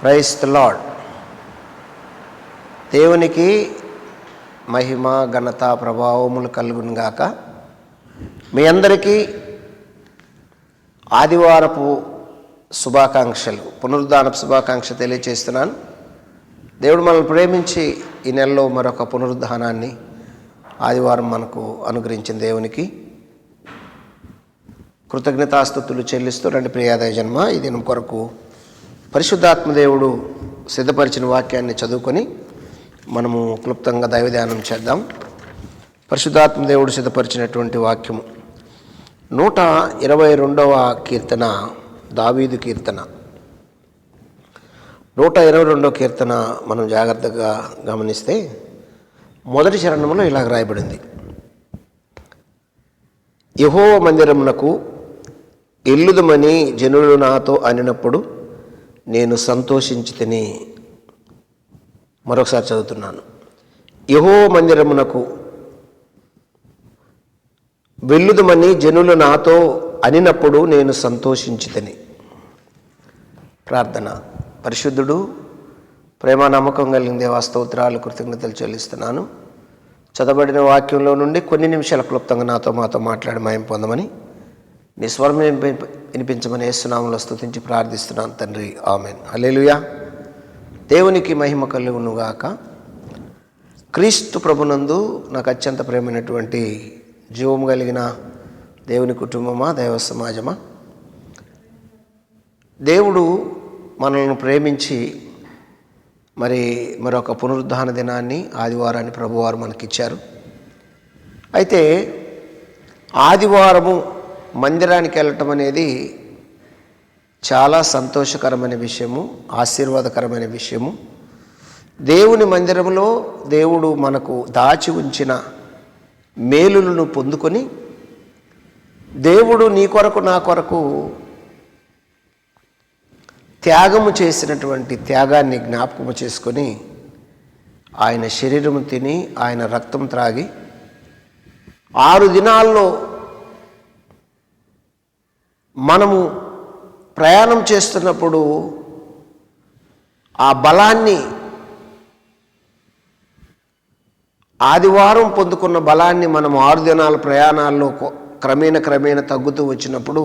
Price the lord దేవునికి మహిమ ఘనత ప్రభావములు కలుగునుగాక మీ అందరికీ ఆదివారపు శుభాకాంక్షలు పునరుద్ధానపు శుభాకాంక్ష తెలియచేస్తున్నాను. దేవుడు మనల్ని ప్రేమించి ఈ నెలలో మరొక పునరుద్ధానాన్ని ఆదివారం మనకు అనుగ్రహించిన దేవునికి కృతజ్ఞతాస్థుతులు చెల్లిస్తూ రెండు ప్రియాదయ జన్మ. ఈ దినం కొరకు పరిశుద్ధాత్మదేవుడు సిద్ధపరిచిన వాక్యాన్ని చదువుకొని మనము క్లుప్తంగా దైవధ్యానం చేద్దాం. పరిశుద్ధాత్మదేవుడు సిద్ధపరిచినటువంటి వాక్యము. నూట ఇరవై రెండవ కీర్తన దావీదు కీర్తన. నూట ఇరవై రెండవ కీర్తన మనం జాగ్రత్తగా గమనిస్తే మొదటి చరణంలో ఇలా రాయబడింది. యహో మందిరమునకు ఎల్లుదుమని జనులు నాతో అనినప్పుడు నేను సంతోషించి తిని మరొకసారి చదువుతున్నాను. యహో మందిరమునకు వెళ్ళుదమని జనులు నాతో అనినప్పుడు నేను సంతోషించి తిని. ప్రార్థన. పరిశుద్ధుడు ప్రేమ నమ్మకం కలిగిన దేవా కృతజ్ఞతలు చెల్లిస్తున్నాను. చదవబడిన వాక్యంలో నుండి కొన్ని నిమిషాల క్లుప్తంగా నాతో మాతో మాట్లాడి మాయం పొందమని నీ స్వరం వినిపి- వినిపించమని ఏసునామంలో స్థుతించి ప్రార్థిస్తున్నాను తండ్రి. ఆమెన్. అలేలుయా దేవునికి మహిమ కలుగునుగాక. క్రీస్తు ప్రభునందు నాకు అత్యంత ప్రేమైనటువంటి జీవం కలిగిన దేవుని కుటుంబమా దైవ సమాజమా? దేవుడు మనల్ని ప్రేమించి మరి మరొక పునరుద్ధాన దినాన్ని ఆదివారాన్ని ప్రభువారు మనకిచ్చారు. అయితే ఆదివారము మందిరానికి వెళ్ళటం అనేది చాలా సంతోషకరమైన విషయము ఆశీర్వాదకరమైన విషయము. దేవుని మందిరంలో దేవుడు మనకు దాచి ఉంచిన మేలులను పొందుకొని దేవుడు నీ కొరకు నా కొరకు త్యాగము చేసినటువంటి త్యాగాన్ని జ్ఞాపకము చేసుకొని ఆయన శరీరము తిని ఆయన రక్తం త్రాగి ఆరు దినాల్లో మనము ప్రయాణం చేస్తున్నప్పుడు ఆ బలాన్ని ఆదివారం పొందుకున్న బలాన్ని మనం ఆరు దినాల ప్రయాణాల్లో క్రమేణ క్రమేణ తగ్గుతూ వచ్చినప్పుడు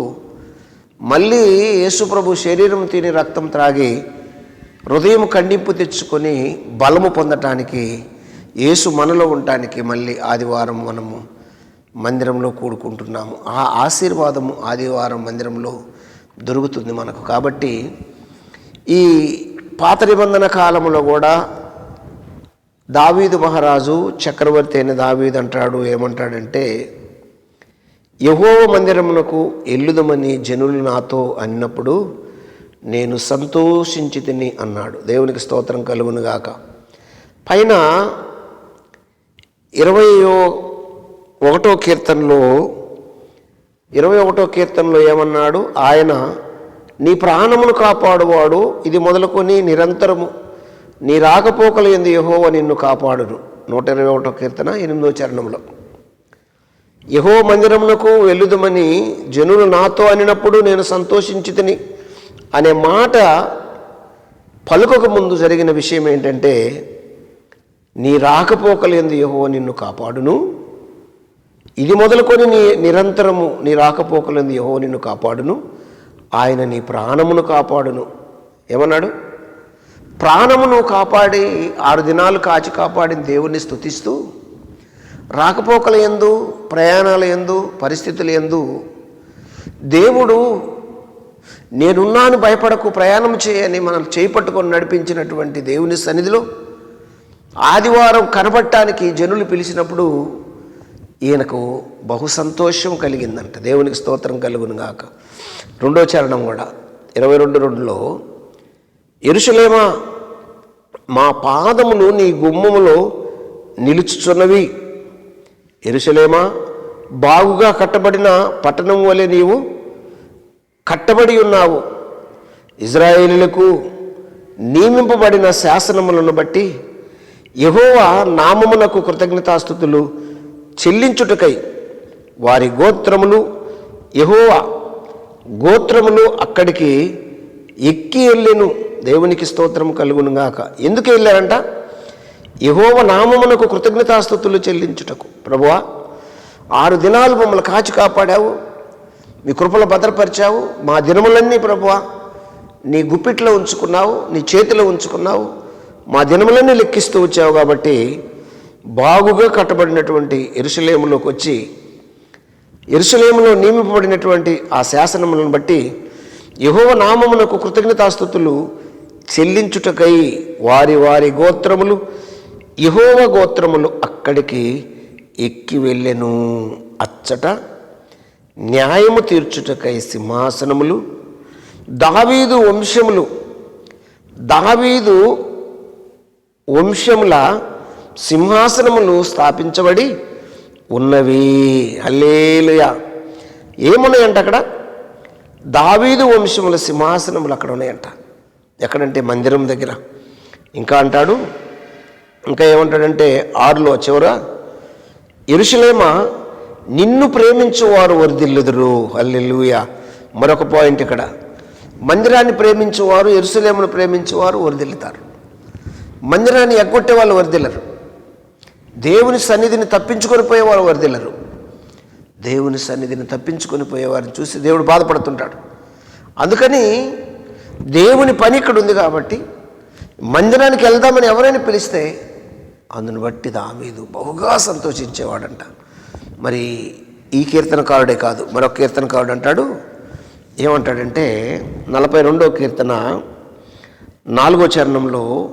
మళ్ళీ యేసుప్రభు శరీరం తిని రక్తం త్రాగి హృదయం ఖండింపు తెచ్చుకొని బలము పొందటానికి యేసు మనలో ఉండటానికి మళ్ళీ ఆదివారం మనము మందిరంలో కూడుకుంటున్నాము. ఆ ఆశీర్వాదము ఆదివారం మందిరంలో దొరుకుతుంది మనకు. కాబట్టి ఈ పాత నిబంధన కాలంలో కూడా దావీదు మహారాజు చక్రవర్తి అయిన దావీదు అంటాడు ఏమంటాడంటే యహో మందిరమునకు ఎల్లుదమని జనులు నాతో అన్నప్పుడు నేను సంతోషించి తిని అన్నాడు. దేవునికి స్తోత్రం కలుగునుగాక. పైన ఇరవయో ఒకటో కీర్తనలో ఇరవై ఒకటో కీర్తనలో ఏమన్నాడు? ఆయన నీ ప్రాణమును కాపాడువాడు ఇది మొదలుకొని నిరంతరము. నీ రాకపోకలు ఎందు యహోవ నిన్ను కాపాడును. నూట ఇరవై ఒకటో కీర్తన ఎనిమిదో చరణంలో. యహో మందిరమునకు వెళ్ళుదమని జనులు నాతో అనినప్పుడు నేను సంతోషించితిని అనే మాట పలుకక ముందు జరిగిన విషయం ఏంటంటే నీ రాకపోకలేందు యహో నిన్ను కాపాడును. ఇది మొదలుకొని నీ నిరంతరము నీ రాకపోకలందు యహో నిన్ను కాపాడును. ఆయన నీ ప్రాణమును కాపాడును. ఏమన్నాడు? ప్రాణమును కాపాడి ఆరు దినాలు కాచి కాపాడిన దేవుణ్ణి స్థుతిస్తూ రాకపోకల ఎందు ప్రయాణాల ఎందు పరిస్థితుల ఎందు దేవుడు నేనున్నాను భయపడకు ప్రయాణం చేయని మనం చేపట్టుకొని నడిపించినటువంటి దేవుని సన్నిధిలో ఆదివారం కనబట్టానికి జనులు పిలిచినప్పుడు ఈయనకు బహు సంతోషం కలిగిందంట. దేవునికి స్తోత్రం కలుగును గాక. రెండో చరణం కూడా ఇరవై రెండు రెండులో ఎరుసలేమా మా పాదములు నీ గుమ్మములో నిలుచుచున్నవి. ఎరుసలేమా బాగుగా కట్టబడిన పట్టణం వలె నీవు కట్టబడి ఉన్నావు. ఇజ్రాయేలులకు నియమింపబడిన శాసనములను బట్టి యహోవా నామమునకు కృతజ్ఞతాస్థుతులు చెల్లించుటకై వారి గోత్రములు యహోవా గోత్రములు అక్కడికి ఎక్కి వెళ్ళెను. దేవునికి స్తోత్రం కలుగునుగాక ఎందుకు వెళ్ళారంట? యహోవ నామమునకు కృతజ్ఞతాస్థుతులు చెల్లించుటకు. ప్రభువా ఆరు దినాలు మమ్మల్ని కాచి కాపాడావు. మీ కృపలు భద్రపరిచావు. మా దినములన్నీ ప్రభువా నీ గుప్పిట్లో ఉంచుకున్నావు నీ చేతిలో ఉంచుకున్నావు. మా దినములన్నీ లెక్కిస్తూ వచ్చావు కాబట్టి బాగుగా కట్టబడినటువంటి ఎరుసలేములోకి వచ్చి ఎరుసలేములో నియమింపబడినటువంటి ఆ శాసనములను బట్టి యహోవ నామమునకు కృతజ్ఞతాస్థుతులు చెల్లించుటకై వారి వారి గోత్రములు యహోవ గోత్రములు అక్కడికి ఎక్కి వెళ్ళెను. అచ్చట న్యాయము తీర్చుటకై సింహాసనములు దావీదు వంశములు దావీదు వంశముల సింహాసనములు స్థాపించబడి ఉన్నవి. హల్లేలుయ. ఏమున్నాయంట అక్కడ? దావీదు వంశముల సింహాసనములు అక్కడ ఉన్నాయంట. ఎక్కడంటే మందిరం దగ్గర. ఇంకా అంటాడు ఇంకా ఏమంటాడంటే ఆరులో చివర ఇరుషులేమ నిన్ను ప్రేమించువారు వరిదిల్లుదురు. హల్లెలూయ. మరొక పాయింట్ ఇక్కడ. మందిరాన్ని ప్రేమించువారు ఎరుసలేమును ప్రేమించువారు వరిదిల్లుతారు. మందిరాన్ని ఎగ్గొట్టే వాళ్ళు వరిదిల్లరు. దేవుని సన్నిధిని తప్పించుకొని పోయేవారు వరిదిల్లరు దేవుని సన్నిధిని తప్పించుకొని పోయేవారిని చూసి దేవుడు బాధపడుతుంటాడు. అందుకని దేవుని పని ఇక్కడ ఉంది కాబట్టి మందిరానికి వెళ్దామని ఎవరైనా పిలిస్తే అందును బట్టి దామీదు బహుగా సంతోషించేవాడంట. మరి ఈ కీర్తనకారుడే కాదు మరొక కీర్తనకారుడు అంటాడు. ఏమంటాడంటే నలభై రెండో కీర్తన నాలుగో చరణంలో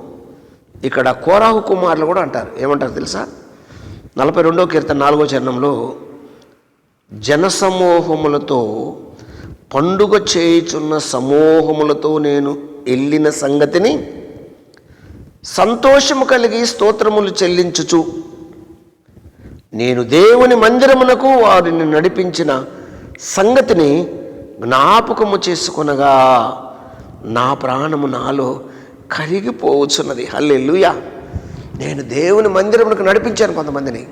ఇక్కడ కోరాహు కుమారులు కూడా అంటారు. ఏమంటారు తెలుసా? నలభై రెండో కీర్తన నాలుగో చరణంలో జనసమూహములతో పండుగ చేయుచున్న సమూహములతో నేను వెళ్ళిన సంగతిని సంతోషము కలిగి స్తోత్రములు చెల్లించుచు నేను దేవుని మందిరమునకు వారిని నడిపించిన సంగతిని జ్ఞాపకము చేసుకొనగా నా ప్రాణము నాలో కరిగిపోవచ్చున్నది. హల్లెల్లుయా నేను దేవుని మందిరమునకు నడిపించాను కొంతమందిని.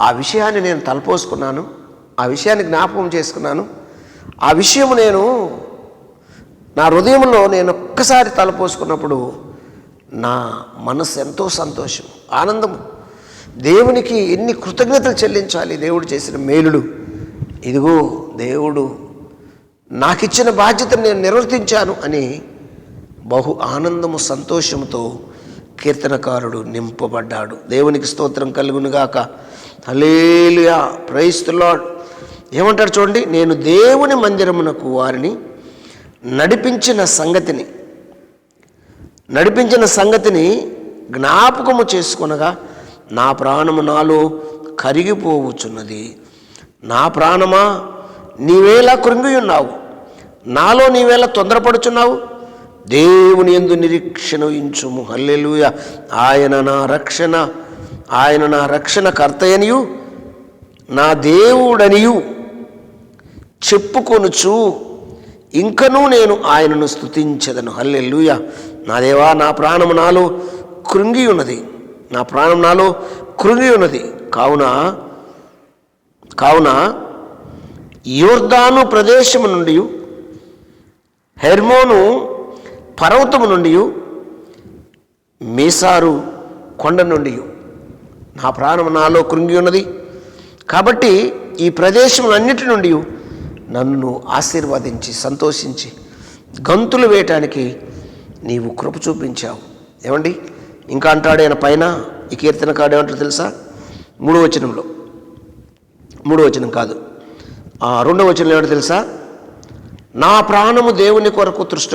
ఆ విషయాన్ని నేను తలపోసుకున్నాను. ఆ విషయాన్ని జ్ఞాపకం చేసుకున్నాను. ఆ విషయం నేను నా హృదయంలో నేను ఒక్కసారి తలపోసుకున్నప్పుడు నా మనసు ఎంతో సంతోషం ఆనందం దేవునికి ఎన్ని కృతజ్ఞతలు చెల్లించాలి దేవుడు చేసిన మేలుడు ఇదిగో దేవుడు నాకిచ్చిన బాధ్యతను నేను నిర్వర్తించాను అని బహు ఆనందము సంతోషముతో కీర్తనకారుడు నింపబడ్డాడు. దేవునికి స్తోత్రం కలుగునుగాక. హలేలుయా ప్రైస్తులాడ్ ఏమంటాడు చూడండి నేను దేవుని మందిరమునకు వారిని నడిపించిన సంగతిని నడిపించిన సంగతిని జ్ఞాపకము చేసుకొనగా నా ప్రాణము నాలో కరిగిపోవచ్చున్నది. నా ప్రాణమా? నీవేలా కృంగి ఉన్నావు నాలో నీవేలా తొందరపడుచున్నావు? దేవుని ఎందు నిరీక్షణ ఉంచుము. హల్లెలుయ. ఆయన నా రక్షణ. ఆయన నా రక్షణ కర్తయనియు. నా దేవుడనియు. చెప్పుకొనుచు. ఇంకనూ నేను ఆయనను స్థుతించదను హల్లెలూయ. నా దేవా నా ప్రాణము నాలో కృంగి ఉన్నది నా ప్రాణం నాలో కృంగి ఉన్నది కావున కావున యోర్దాను ప్రదేశము నుండి హెర్మోను పర్వతము నుండి మీసారు కొండ నుండి నా ప్రాణం నాలో కృంగి ఉన్నది. కాబట్టి ఈ ప్రదేశములన్నిటి నుండి నన్ను ఆశీర్వదించి సంతోషించి గంతులు వేయటానికి నీవు కృప చూపించావు. ఏమండి? ఇంకా అంటాడు ఆయన పైన ఈ కీర్తనకాడు ఏమంటాడు తెలుసా? మూడో వచనంలో. మూడో వచనం కాదు. ఆ రెండో వచనంలో ఏమంటారు తెలుసా? నా ప్రాణము దేవుని కొరకు తృష్ట